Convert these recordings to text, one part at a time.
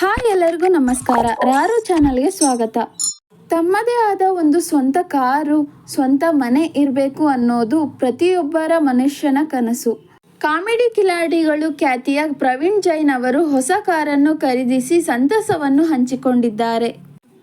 Hi ಎಲ್ಲರಿಗೂ ನಮಸ್ಕಾರ. ರಾರು ಚಾನಲ್ಗೆ ಸ್ವಾಗತ. ತಮ್ಮದೇ ಆದ ಒಂದು ಸ್ವಂತ ಕಾರು, ಸ್ವಂತ ಮನೆ ಇರಬೇಕು ಅನ್ನೋದು ಪ್ರತಿಯೊಬ್ಬರ ಮನುಷ್ಯನ ಕನಸು. ಕಾಮಿಡಿ ಕಿಲಾಡಿಗಳು ಖ್ಯಾತಿಯ ಪ್ರವೀಣ್ ಜೈನ್ ಅವರು ಹೊಸ ಕಾರನ್ನು ಖರೀದಿಸಿ ಸಂತಸವನ್ನು ಹಂಚಿಕೊಂಡಿದ್ದಾರೆ.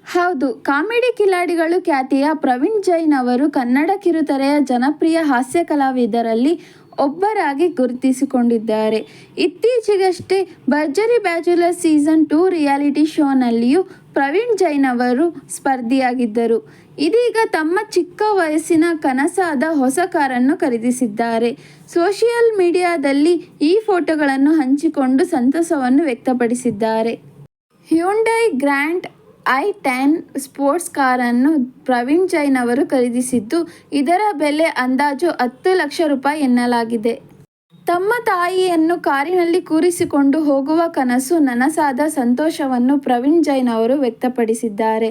ಹೌದು, ಕಾಮಿಡಿ ಕಿಲಾಡಿಗಳು ಖ್ಯಾತಿಯ ಪ್ರವೀಣ್ ಜೈನ್ ಅವರು ಕನ್ನಡ ಕಿರುತೆರೆಯ ಜನಪ್ರಿಯ ಹಾಸ್ಯ ಕಲಾವಿದರಲ್ಲಿ ಒಬ್ಬರಾಗಿ ಗುರುತಿಸಿಕೊಂಡಿದ್ದಾರೆ. ಇತ್ತೀಚೆಗಷ್ಟೇ ಭರ್ಜರಿ ಬ್ಯಾಚುಲರ್ ಸೀಸನ್ ಟೂ ರಿಯಾಲಿಟಿ ಶೋನಲ್ಲಿಯೂ ಪ್ರವೀಣ್ ಜೈನ್ ಅವರು ಸ್ಪರ್ಧಿಯಾಗಿದ್ದರು. ಇದೀಗ ತಮ್ಮ ಚಿಕ್ಕ ವಯಸ್ಸಿನ ಕನಸಾದ ಹೊಸ ಕಾರನ್ನು ಖರೀದಿಸಿದ್ದಾರೆ. ಸೋಷಿಯಲ್ ಮೀಡಿಯಾದಲ್ಲಿ ಈ ಫೋಟೋಗಳನ್ನು ಹಂಚಿಕೊಂಡು ಸಂತಸವನ್ನು ವ್ಯಕ್ತಪಡಿಸಿದ್ದಾರೆ. Hyundai grand i ten sports ಕಾರನ್ನು ಪ್ರವೀಣ್ ಜೈನ್ ಅವರು ಖರೀದಿಸಿದ್ದು, ಇದರ ಬೆಲೆ ಅಂದಾಜು ಹತ್ತು ಲಕ್ಷ ರೂಪಾಯಿ ಎನ್ನಲಾಗಿದೆ. ತಮ್ಮ ತಾಯಿಯನ್ನು ಕಾರಿನಲ್ಲಿ ಕೂರಿಸಿಕೊಂಡು ಹೋಗುವ ಕನಸು ನನಸಾದ ಸಂತೋಷವನ್ನು ಪ್ರವೀಣ್ ಜೈನ್ ಅವರು ವ್ಯಕ್ತಪಡಿಸಿದ್ದಾರೆ.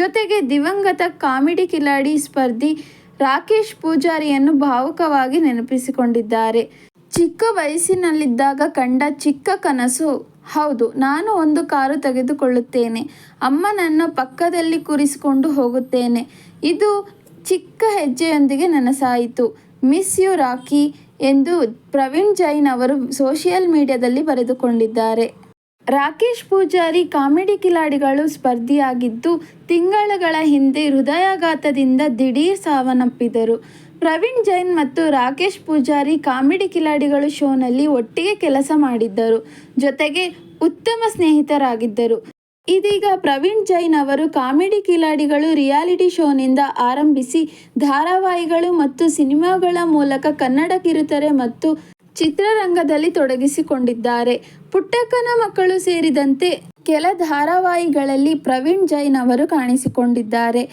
ಜೊತೆಗೆ ದಿವಂಗತ ಕಾಮಿಡಿ ಕಿಲಾಡಿ ಸ್ಪರ್ಧಿ ರಾಕೇಶ್ ಪೂಜಾರಿಯನ್ನು ಭಾವುಕವಾಗಿ ನೆನಪಿಸಿಕೊಂಡಿದ್ದಾರೆ. ಚಿಕ್ಕ ವಯಸ್ಸಿನಲ್ಲಿದ್ದಾಗ ಕಂಡ ಚಿಕ್ಕ ಕನಸು ಹೌದು, ನಾನು ಒಂದು ಕಾರು ತೆಗೆದುಕೊಳ್ಳುತ್ತೇನೆ. ಅಮ್ಮನನ್ನು ಪಕ್ಕದಲ್ಲಿ ಕೂರಿಸಿಕೊಂಡು ಹೋಗುತ್ತೇನೆ. ಇದು ಚಿಕ್ಕ ಹೆಜ್ಜೆಯೊಂದಿಗೆ ನನಸಾಯಿತು. ಮಿಸ್ ಯು ರಾಖಿ ಎಂದು ಪ್ರವೀಣ್ ಜೈನ್ ಅವರು ಸೋಷಿಯಲ್ ಮೀಡಿಯಾದಲ್ಲಿ ಬರೆದುಕೊಂಡಿದ್ದಾರೆ. ರಾಕೇಶ್ ಪೂಜಾರಿ ಕಾಮಿಡಿ ಕಿಲಾಡಿಗಳು ಸ್ಪರ್ಧಿಯಾಗಿದ್ದು, ತಿಂಗಳುಗಳ ಹಿಂದೆ ಹೃದಯಾಘಾತದಿಂದ ದಿಢೀರ್ ಸಾವನ್ನಪ್ಪಿದರು. ಪ್ರವೀಣ್ ಜೈನ್ ಮತ್ತು ರಾಕೇಶ್ ಪೂಜಾರಿ ಕಾಮಿಡಿ ಕಿಲಾಡಿಗಳು ಶೋನಲ್ಲಿ ಒಟ್ಟಿಗೆ ಕೆಲಸ ಮಾಡಿದ್ದರು, ಜೊತೆಗೆ ಉತ್ತಮ ಸ್ನೇಹಿತರಾಗಿದ್ದರು. ಇದೀಗ ಪ್ರವೀಣ್ ಜೈನ್ ಅವರು ಕಾಮಿಡಿ ಕಿಲಾಡಿಗಳು ರಿಯಾಲಿಟಿ ಶೋನಿಂದ ಆರಂಭಿಸಿ ಧಾರಾವಾಹಿಗಳು ಮತ್ತು ಸಿನಿಮಾಗಳ ಮೂಲಕ ಕನ್ನಡ ಕಿರುತೆರೆ ಮತ್ತು ಚಿತ್ರರಂಗದಲ್ಲಿ ತೊಡಗಿಸಿಕೊಂಡಿದ್ದಾರೆ. ಪುಟ್ಟಕ್ಕನ ಮಕ್ಕಳು ಸೇರಿದಂತೆ ಕೆಲ ಧಾರಾವಾಹಿಗಳಲ್ಲಿ ಪ್ರವೀಣ್ ಜೈನ್ ಅವರು ಕಾಣಿಸಿಕೊಂಡಿದ್ದಾರೆ.